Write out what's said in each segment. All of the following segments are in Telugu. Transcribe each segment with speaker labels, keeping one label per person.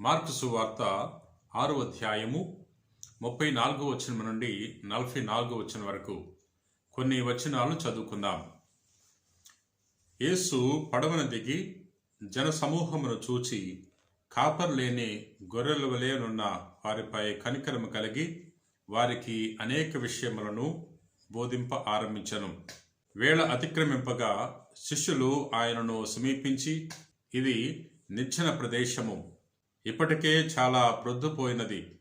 Speaker 1: మార్కు సువార్త ఆరో అధ్యాయము ముప్పై నాలుగో వచనం నుండి నలభై నాలుగో వచనం వరకు. కొన్ని వచనాలు చదువుకుందాం. యేసు పడవన దిగి జనసమూహమును చూచి కాపర్ లేని గొర్రెల వలెనున్న వారిపై కనికరము కలిగి వారికి అనేక విషయములను బోధింప ఆరంభించను. వేళ అతిక్రమింపగా శిష్యులు ఆయనను సమీపించి ఇది నిచ్చెన ప్రదేశము. ఇప్పటికే చాలా ప్రొద్దుపోయినది.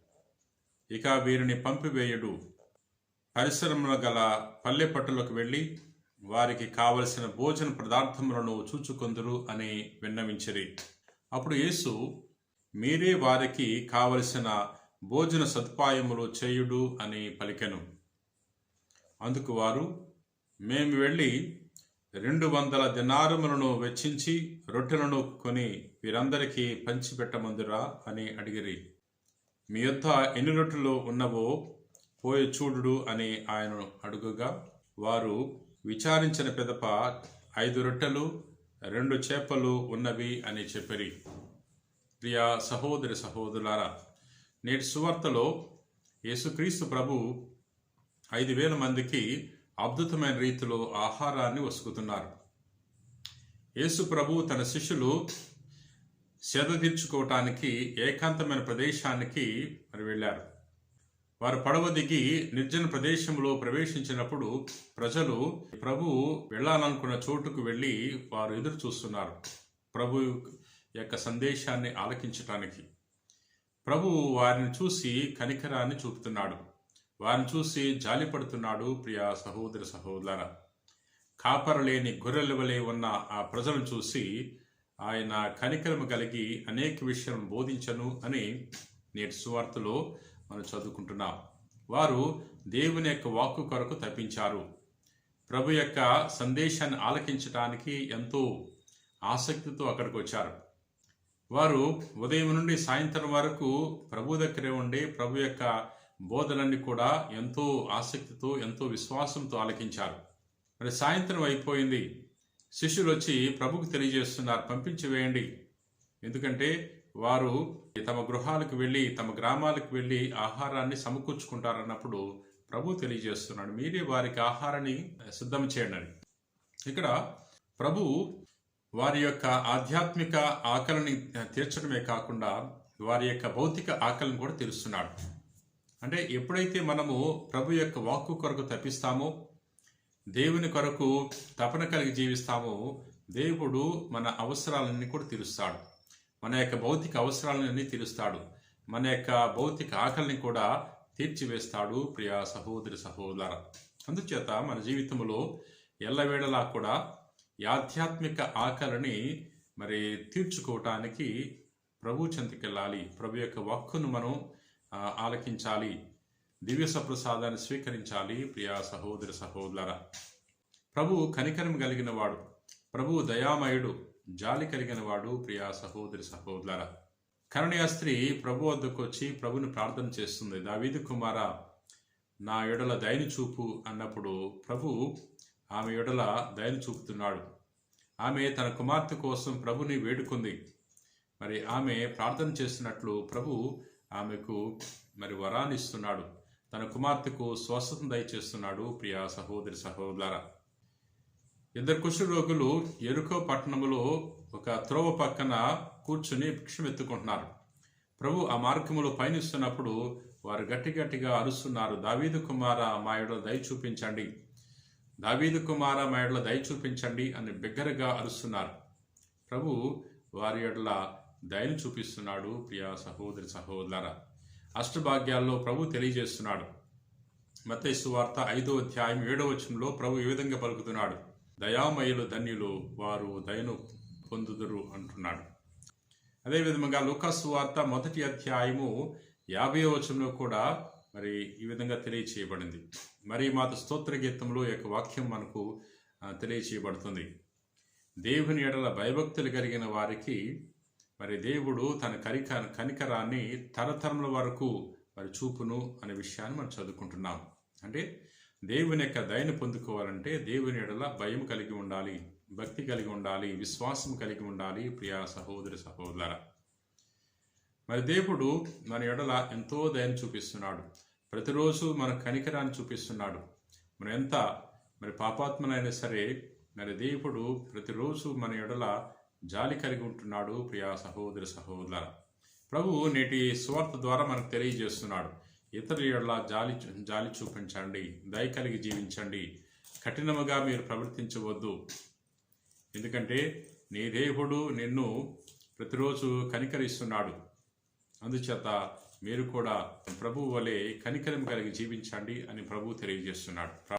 Speaker 1: ఇక వీరిని పంపివేయుడు. పరిశ్రమలు గల పల్లెపట్టులకు వెళ్ళి వారికి కావలసిన భోజన పదార్థములను చూచుకొందురు అని విన్నవించిరి. అప్పుడు యేసు మీరే వారికి కావలసిన భోజన సదుపాయములు చేయుడు అని పలికెను. అందుకు వారు మేము వెళ్ళి రెండు వందల దినారములను వెచ్చించి రొట్టెలను కొని వీరందరికీ పంచిపెట్టమందురా అని అడిగిరి. మీ యొద్ద ఎన్ని రొట్టెలు ఉన్నవో పోయి చూడుడు అని ఆయన అడుగుగా వారు విచారించిన పిదప ఐదు రొట్టెలు రెండు చేపలు ఉన్నవి అని చెప్పిరి. ప్రియా సహోదరి సహోదరులారా నేటి సువార్తలో యేసుక్రీస్తు ప్రభు ఐదు వేల మందికి అద్భుతమైన రీతిలో ఆహారాన్ని వసుకుతున్నారు. యేసు ప్రభు తన శిష్యులు సేద తీర్చుకోవటానికి ఏకాంతమైన ప్రదేశానికి మరి వెళ్ళారు. వారు పడవ దిగి నిర్జన ప్రదేశంలో ప్రవేశించినప్పుడు ప్రజలు ప్రభు వెళ్ళాలనుకున్న చోటుకు వెళ్ళి వారు ఎదురు చూస్తున్నారు. ప్రభు యొక్క సందేశాన్ని ఆలకించటానికి. ప్రభు వారిని చూసి కనికరాన్ని చూపుతున్నాడు. వారిని చూసి జాలిపడుతున్నాడు ప్రియ సహోదర సహోదర. కాపరలేని గొర్రెల వలె ఉన్న ఆ ప్రజలను చూసి ఆయన కనికరము కలిగి అనేక విషయం బోధించను అని నేటి సువార్తలో మనం చదువుకుంటున్నాం. వారు దేవుని యొక్క వాక్కు కొరకు తప్పించారు. ప్రభు యొక్క సందేశాన్ని ఆలకించడానికి ఎంతో ఆసక్తితో అక్కడికి వచ్చారు. వారు ఉదయం నుండి సాయంత్రం వరకు ప్రభు దగ్గరే ఉండి ప్రభు యొక్క బోధనన్ని కూడా ఎంతో ఆసక్తితో ఎంతో విశ్వాసంతో ఆలకించారు. మరి సాయంత్రం అయిపోయింది. శిష్యులు వచ్చి ప్రభుకు తెలియజేస్తున్నారు పంపించి వేయండి. ఎందుకంటే వారు తమ గృహాలకు వెళ్ళి తమ గ్రామాలకు వెళ్ళి ఆహారాన్ని సమకూర్చుకుంటారన్నప్పుడు ప్రభు తెలియజేస్తున్నాడు. మీరే వారికి ఆహారాన్ని సిద్ధం చేయండి ఇక్కడ ప్రభు వారి యొక్క ఆధ్యాత్మిక ఆకలిని తీర్చడమే కాకుండా వారి యొక్క భౌతిక ఆకలిని కూడా తీరుస్తున్నాడు. అంటే ఎప్పుడైతే మనము ప్రభు యొక్క వాక్కు కొరకు తప్పిస్తామో దేవుని కొరకు తపన కలిగి జీవిస్తామో దేవుడు మన అవసరాలన్నీ కూడా తీరుస్తాడు. మన యొక్క భౌతిక అవసరాలన్నీ తీరుస్తాడు. మన యొక్క భౌతిక ఆకలిని కూడా తీర్చివేస్తాడు ప్రియ సహోదరి సహోదర. అందుచేత మన జీవితంలో ఎల్లవేళలా కూడా ఆధ్యాత్మిక ఆకలిని మరి తీర్చుకోవటానికి ప్రభు చెంతకెళ్ళాలి. ప్రభు యొక్క వాక్కును మనం ఆలకించాలి. దివ్య సప్రసాదాన్ని స్వీకరించాలి. ప్రియా సహోదరి సహోదర. ప్రభు కనికరం కలిగిన వాడు ప్రభు దయామయుడు జాలి కలిగిన వాడు ప్రియా సహోదరి సహోదర. కరుణీయ స్త్రీ ప్రభు వద్దకు వచ్చి ప్రభుని ప్రార్థన చేస్తుంది. దావీదు కుమార నా ఎడల దయని చూపు అన్నప్పుడు ప్రభు ఆమె ఎడల దయని చూపుతున్నాడు. ఆమె తన కుమార్తె కోసం ప్రభుని వేడుకుంది. మరి ఆమె ప్రార్థన చేస్తున్నట్లు ప్రభు ఆమెకు మరి వరాన్ని ఇస్తున్నాడు. తన కుమార్తెకు స్వస్థతను దయచేస్తున్నాడు ప్రియ సహోదరి సహోదర ఇద్దరు కుష్ఠరోగులు ఎరుకో పట్టణములో ఒక త్రోవ పక్కన కూర్చుని భిక్షమెత్తుకుంటున్నారు. ప్రభు ఆ మార్గములో పయనిస్తున్నప్పుడు వారు గట్టి గట్టిగా అరుస్తున్నారు దావీదు కుమార మా ఎడల దయ చూపించండి. దావీదు కుమార మా ఎడల దయ చూపించండి అని బిగ్గరగా అరుస్తున్నారు. ప్రభు వారి ఎడల దయను చూపిస్తున్నాడు ప్రియా సహోదరి సహోదర అష్టభాగ్యాల్లో ప్రభు తెలియజేస్తున్నాడు. మత్తయి వార్త ఐదో అధ్యాయం ఏడో వచనంలో ప్రభు ఈ విధంగా పలుకుతున్నాడు. దయామయులు ధన్యులు వారు దయను పొందుదురు అంటున్నాడు. అదేవిధంగా లూకాసు వార్త మొదటి అధ్యాయము యాభై వచనంలో కూడా మరి ఈ విధంగా తెలియచేయబడింది. మరి మాత స్తోత్ర గీతంలో యొక్క వాక్యం మనకు తెలియచేయబడుతుంది. దేవుని ఎడల భయభక్తులు కలిగిన వారికి మరి దేవుడు తన కరిక కనికరాన్ని తరతరముల వరకు మరి చూపును అనే విషయాన్ని మనం చదువుకుంటున్నాం. అంటే దేవుని యొక్క దయను పొందుకోవాలంటే దేవుని ఎడల భయం కలిగి ఉండాలి భక్తి కలిగి ఉండాలి విశ్వాసం కలిగి ఉండాలి ప్రియా సహోదరి సహోదర. మరి దేవుడు మన ఎడల ఎంతో దయను చూపిస్తున్నాడు. ప్రతిరోజు మన కనికరాన్ని చూపిస్తున్నాడు. మనం ఎంత మరి పాపాత్మనైనా సరే మరి దేవుడు ప్రతిరోజు మన ఎడల జాలి కలిగి ఉంటున్నాడు ప్రియా సహోదరి సహోదర. ప్రభువు నేటి సువార్త ద్వారా మనకు తెలియజేస్తున్నాడు. ఇతరుల ఎడల జాలి జాలి చూపించండి దయ కలిగి జీవించండి. కఠినముగా మీరు ప్రవర్తించవద్దు. ఎందుకంటే నీ దేవుడు నిన్ను ప్రతిరోజు కనికరిస్తున్నాడు. అందుచేత మీరు కూడా ప్రభు వలె కనికరం కలిగి జీవించండి అని ప్రభు తెలియజేస్తున్నాడు.